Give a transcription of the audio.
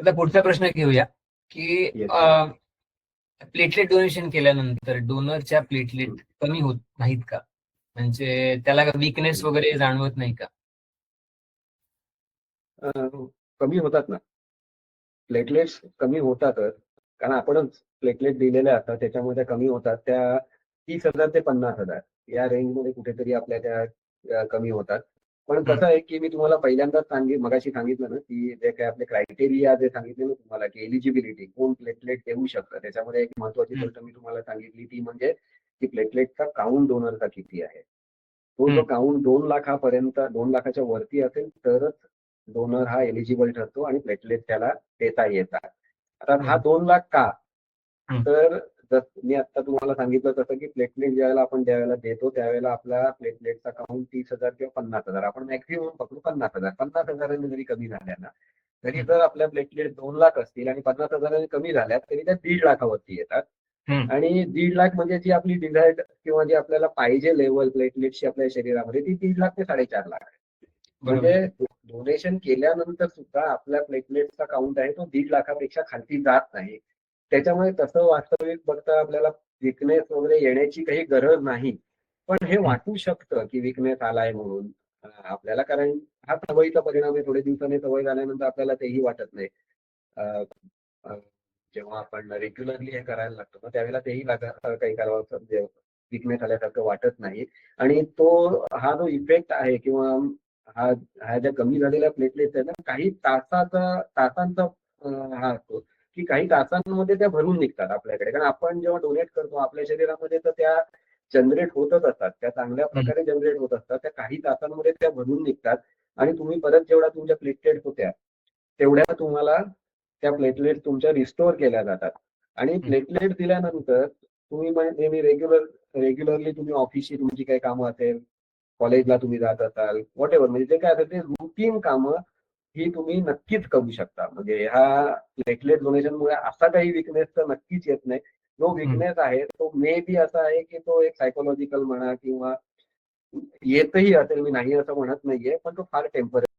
आता पुढचा प्रश्न घेऊया की. प्लेटलेट डोनेशन केल्यानंतर डोनरच्या प्लेटलेट कमी होत नाहीत का? म्हणजे त्याला विकनेस वगैरे जाणवत नाही का? कमी होतात ना. प्लेटलेट्स कमी होतातच. कारण आपणच प्लेटलेट दिलेल्या असतात त्याच्यामध्ये कमी होतात. त्या तीस हजार ते पन्नास हजार या रेंजमध्ये कुठेतरी आपल्या त्या कमी होतात. पण कसं आहे की मी तुम्हाला पहिल्यांदाच सांगित मगाशी सांगितलं ना की जे काय आपले क्रायटेरिया जे सांगितले ना तुम्हाला की एलिजिबिलिटी कोण प्लेटलेट देऊ शकतं त्याच्यामध्ये एक महत्वाची. गोष्ट मी तुम्हाला सांगितली ती म्हणजे की प्लेटलेटचा काउंट डोनरचा किती आहे तो जो. काउंट दोन लाखापर्यंत दोन लाखाच्या वरती असेल तरच डोनर हा एलिजिबल ठरतो आणि प्लेटलेट त्याला देता येतात आता हा. दोन लाख का हम्म. तर मी आता तुम्हाला सांगितलं तसं की प्लेटलेट ज्यावेळेला आपण ज्यावेळेला देतो त्यावेळेला आपला प्लेटलेटचा काउंट तीस हजार किंवा पन्नास हजार. आपण मॅक्झिमम पकडू पन्नास हजार. पन्नास हजारांनी जरी कमी झाल्या ना तरी. जर आपल्या प्लेटलेट दोन लाख असतील आणि पन्नास हजारांनी कमी झाल्या तरी त्या दीड लाखावरती येतात. आणि दीड लाख म्हणजे जी आपली डिझायर्ड किंवा जी आपल्याला पाहिजे लेवल प्लेटलेटची आपल्या शरीरामध्ये ती दीड लाख ते साडेचार लाख आहे. म्हणजे डोनेशन केल्यानंतर सुद्धा आपल्या प्लेटलेटचा काउंट आहे तो दीड लाखापेक्षा खालती जात नाही. त्याच्यामुळे तसं वास्तविक बघता आपल्याला विकनेस वगैरे येण्याची काही गरज नाही. पण हे वाटू शकतं की विकनेस आलाय म्हणून. आपल्याला कारण हा सवयीचा परिणाम आहे थोडे दिवसांनी सवय झाल्यानंतर आपल्याला तेही वाटत नाही. जेव्हा आपण रेग्युलरली हे करायला लागतो ना त्यावेळेला तेही लागा काही करावं विकनेस आल्यासारखं वाटत नाही. आणि तो हा जो इफेक्ट आहे किंवा हा ह्या ज्या कमी झालेल्या प्लेटलेट्स आहेत ना काही तासाचा तासांचा की काही तासांमध्ये त्या भरून निघतात आपल्याकडे. कारण आपण जेव्हा डोनेट करतो आपल्या शरीरामध्ये तर त्या जनरेट होतच असतात. त्या चांगल्या प्रकारे जनरेट होत असतात. त्या काही तासांमध्ये त्या भरून निघतात. आणि तुम्ही परत जेवढ्या तुमच्या प्लेटलेट होत्या तेवढ्या तुम्हाला त्या प्लेटलेट तुमच्या रिस्टोअर केल्या जातात. आणि प्लेटलेट दिल्यानंतर तुम्ही नेहमी रेग्युलर रेग्युलरली तुम्ही ऑफिसची तुमची काही कामं असेल कॉलेजला तुम्ही जात असाल वॉट एव्हर म्हणजे जे काय असेल ते रुटीन कामं ही तुम्ही नक्कीच करू शकता. म्हणजे ह्या प्लेटलेट डोनेशनमुळे असा काही विकनेस तर नक्कीच येत नाही. जो विकनेस आहे तो मे बी असा आहे की तो एक सायकोलॉजिकल म्हणा किंवा येतही असेल मी नाही असं म्हणत नाहीये पण तो फार टेंपररी